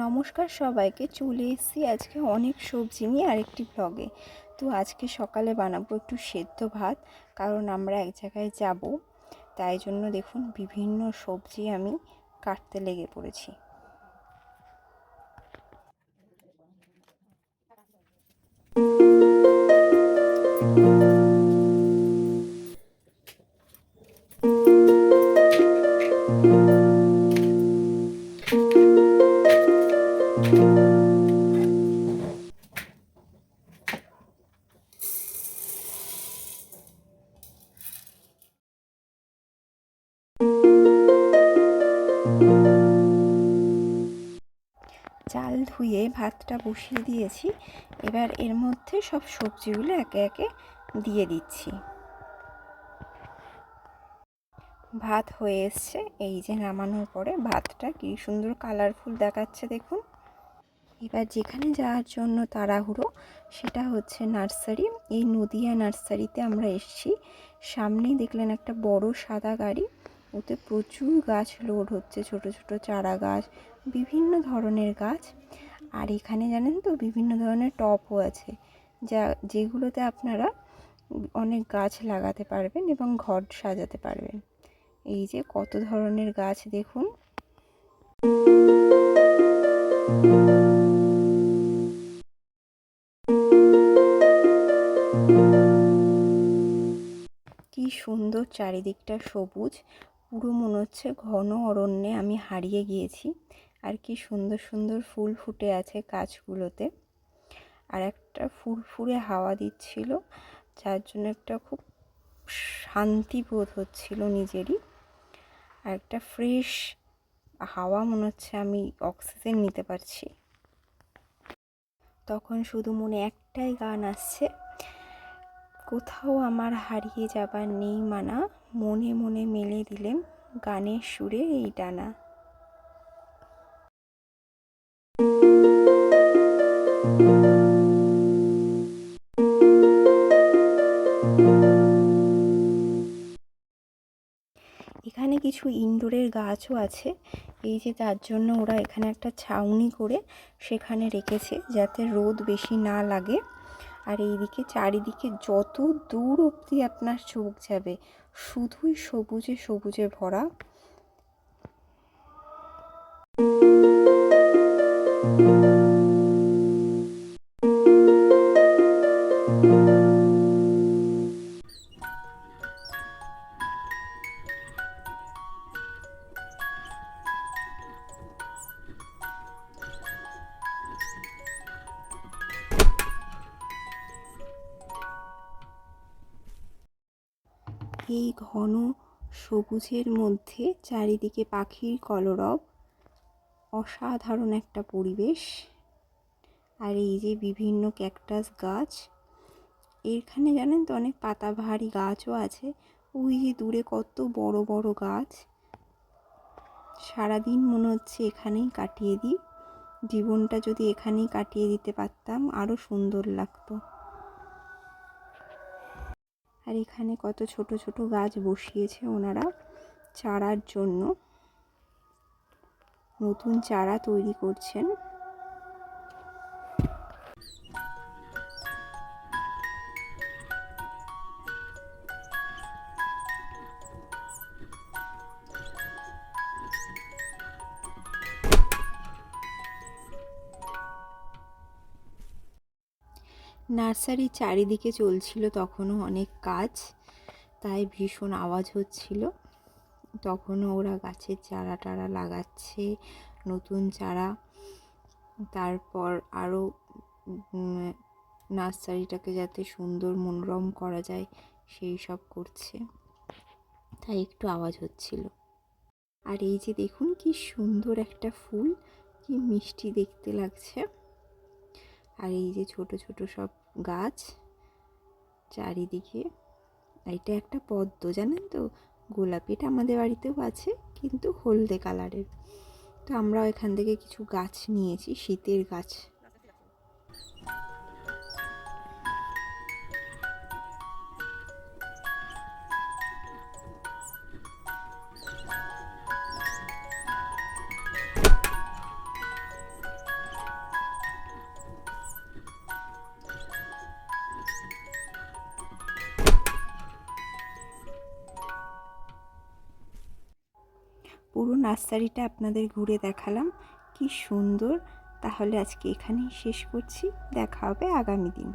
নমস্কার সবাইকে, চলে এসেছি আজকে অনেক সবজি নিয়ে আরেকটি ব্লগে তো আজকে সকালে বানাবো একটু সেদ্ধ ভাত, কারণ আমরা এক জায়গায় যাব। তাই জন্য দেখুন, বিভিন্ন সবজি আমি কাটতে লেগে পড়েছি। চাল ধুয়ে ভাতটা বসিয়ে দিয়েছি। এবার এর মধ্যে সব সবজিগুলো একে একে দিয়ে দিচ্ছি। ভাত হয়ে এসছে। এই যে নামানোর পরে ভাতটা কি সুন্দর কালারফুল দেখাচ্ছে দেখুন। এবার যেখানে যাওয়ার জন্য তাড়াহুড়ো, সেটা হচ্ছে নার্সারি। এই নদিয়া নার্সারিতে আমরা এসছি। সামনেই দেখলেন একটা বড় সাদা গাড়ি। ওতে প্রচুর গাছ লোড হচ্ছে, ছোট ছোট চারা গাছ, বিভিন্ন ধরনের গাছ। আর এখানে জানেন তো, বিভিন্ন ধরনের টপও আছে, যা, যেগুলোতে আপনারা অনেক গাছ লাগাতে পারবেন এবং ঘর সাজাতে পারবেন। এই যে কত ধরনের গাছ দেখুন। কি সুন্দর চারিদিকটা সবুজ। পুরো মনে হচ্ছে ঘন অরণ্যে আমি হারিয়ে গিয়েছি। আর কি সুন্দর সুন্দর ফুল ফুটে আছে গাছগুলোতে। আর একটা ফুরফুরে হাওয়া দিচ্ছিল, যার জন্য একটা খুব শান্তি বোধ হচ্ছিল নিজেরই। আর একটা ফ্রেশ হাওয়া মনে হচ্ছে আমি অক্সিজেন নিতে পারছি। তখন শুধু মনে একটাই গান আসছে কোথাও আমার হারিয়ে যাবার নেই মানা, মনে মনে মেলে দিলেম গানের সুরে এই ডানা। এখানে কিছু ইনডোরের গাছও আছে, এই যে তার জন্য ওরা এখানে একটা ছাউনি করে সেখানে রেখেছে যাতে রোদ বেশি না লাগে। আর এইদিকে চারিদিকে যত দূর অব্দি আপনার চোখ যাবে শুধুই সবুজে সবুজে ভরা। এই ঘন সবুজের মধ্যে চারিদিকে পাখির কলরব। অসাধারণ একটা পরিবেশ। আর এই যে বিভিন্ন ক্যাকটাস গাছ, এখানে জানেন তো অনেক পাতাবাহারি গাছও আছে। ওই যে দূরে কত বড় বড় গাছ। সারাদিন মনে হচ্ছে এখানেই কাটিয়ে দিই। জীবনটা যদি এখানেই কাটিয়ে দিতে পারতাম আরও সুন্দর লাগতো। আর এখানে কত ছোট ছোট গাছ বসিয়েছে ওনারা চারার জন্য। নতুন চারা তৈরি করছেন। নার্সারির চারিদিকে চলছিল, তখনও অনেক কাজ তাই ভীষণ আওয়াজ হচ্ছিল। তখনও ওরা গাছের চারা টারা লাগাচ্ছে, নতুন চারা। তারপর আরও নার্সারিটাকে যাতে সুন্দর মনোরম করা যায়, সেই সব করছে। তাই একটু আওয়াজ হচ্ছিল। আর এই যে দেখুন কি সুন্দর একটা ফুল, কি মিষ্টি দেখতে লাগছে। আর এই যে ছোট ছোট সব গাছ চারিদিকে, এটা একটা পদ্ম, জানেন তো? গোলাপিটা আমাদের বাড়িতেও আছে, কিন্তু হলদে কালারের। তো আমরা এখান থেকে কিছু গাছ নিয়েছি, শীতের গাছ। পুরো নার্সারিটা আপনাদের ঘুরে দেখালাম। কি সুন্দর! তাহলে আজকে এখানেই শেষ করছি। দেখা হবে আগামী দিন।